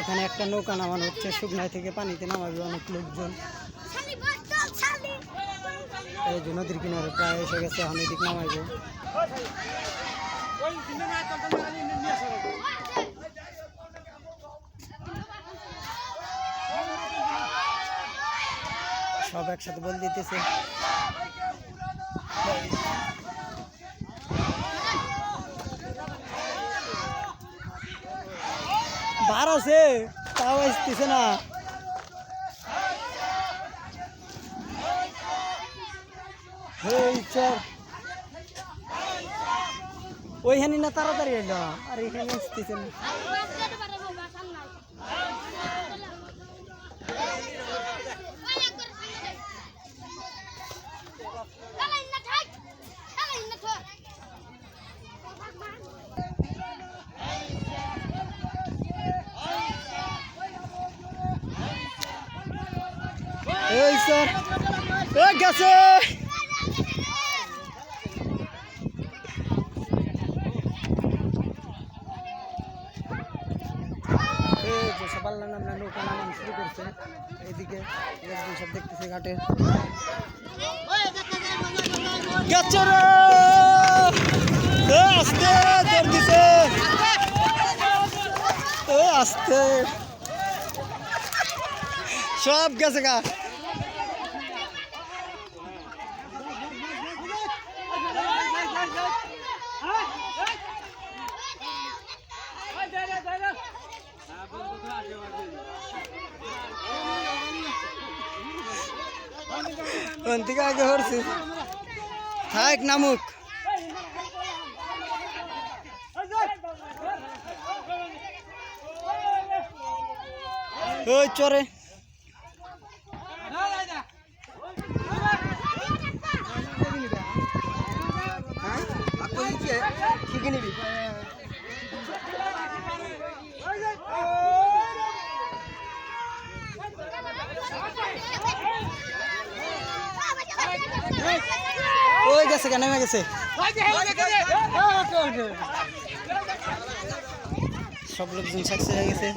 এখানে একটা নৌকা নামানো হচ্ছে, শুকনায় থেকে পানিতে নামাবে অনেক লোকজন। এই যে নদীর কিনারে প্রায় এসে গেছে আমি দিক নামাইবো। সব একসাথে বল দিতেছে। বার আছে তাও আসতেছে না। ওইখানে না তাড়াতাড়ি এলো আর এখানে আসতেছে না। এই স্যার ওই গেছে এই যে সকাল আমরা নৌকা নামানো শুরু করছে। এইদিকে লোকজন সব দেখতেছে ঘাটে। গেছে রে! এ আস্তে জোর দিছে। এ আস্তে। সব গেছে গা। কোন আগে হরছি থাক নামুক। ওই চরে। শিখে নিবি ওই গেছে কেন? নেমে গেছে। সব লোকজন সাকসেস হয়ে গেছে।